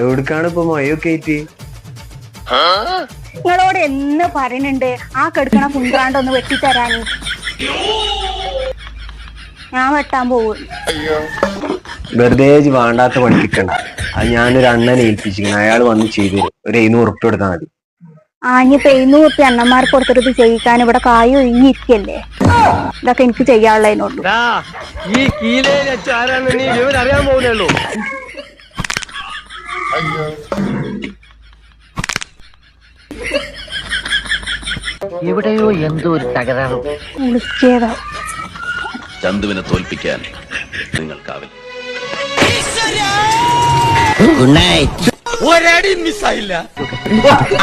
എവിടേക്കാണ് ഇപ്പൊ മയൊക്കെ ആയിട്ട് നിങ്ങളോട് എന്ന് പറയുന്നുണ്ട്? ആ കെടുക്കണ കുന്ത്രാണ്ട് ഒന്ന് വെട്ടിത്തരാൻ. ഞാൻ വെട്ടാൻ പോകും വെറുതെ വേണ്ടാത്ത പണിക്കണ്ട അത് ഞാനൊരു അണ്ണനെ ഏൽപ്പിച്ചിരിക്കണം. അയാൾ വന്ന് ചെയ്തു തരും. ഒരു എഴുന്നൂറ് ഉറുപ്പ് എടുത്താൽ മതി. ആ ഇനിയിപ്പൊ എഴുന്നൂറ് റുപ്യ അണ്ണന്മാർക്ക് കൊടുത്തിട്ട് ചെയ്യിക്കാൻ ഇവിടെ കായ് ഒഴിഞ്ഞിരിക്കല്ലേ? ഇതൊക്കെ എനിക്ക് ചെയ്യാനുള്ളതിനുള്ളൂ ഈ കീലയിൽ ആരാണെന്ന് ഇവരറിയാൻ പോകുന്നുള്ളൂ എവിടെയോ എന്തോ ഒരു തകരാറ്. വിളിച്ചേതാ ചന്തുവിനെ തോൽപ്പിക്കാൻ നിങ്ങൾക്കാവില്ല. ഒരടി മിസ്സായില്ല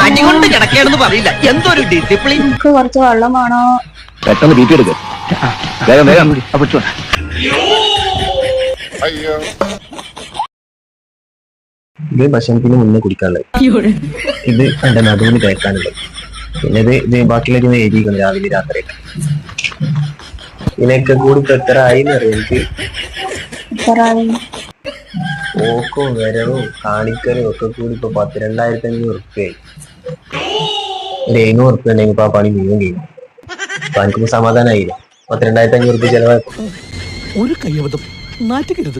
അടികൊണ്ട് കിടക്കേണെന്ന് പറയില്ല. എന്തൊരു ഡിസിപ്ലിൻ എനിക്ക് കുറച്ച് വെള്ളം വേണോ? പെട്ടെന്ന് ബി പി എടുക്ക. വേഗം വേഗം. ഇത് ഭക്ഷണത്തിന് മുന്നേ കുടിക്കാനുള്ളത്. ഇത് എന്റെ നടുവിന് കേൾക്കാനുള്ളത്. പിന്നെ ഇത് ഇത് ബാക്കിയുള്ള എരിക്കണം രാവിലെ രാത്രി ഇതിനൊക്കെ കൂടി എത്ര ആയി എന്നറിയാം എനിക്ക്? പോക്കും വരവും കാണിക്കലും ഒക്കെ കൂടി ഇപ്പൊ പത്ത് രണ്ടായിരത്തി അഞ്ഞൂറ് ഉറുപ്പ്യായി ഒരു എഴുന്നൂറ് ഉറുപ്പ്യ ഉണ്ടെങ്കിൽ ഇപ്പൊ ആ പണി മുഴുവൻ ചെയ്യും അപ്പൊ എനിക്കിപ്പോ സമാധാനമായില്ല പത്ത് രണ്ടായിരത്തി അഞ്ഞൂറ് ഉറുപ്പ്യ ചെലവാക്കും ഒരു കയ്യബദ്ധം നാറ്റുകരുത്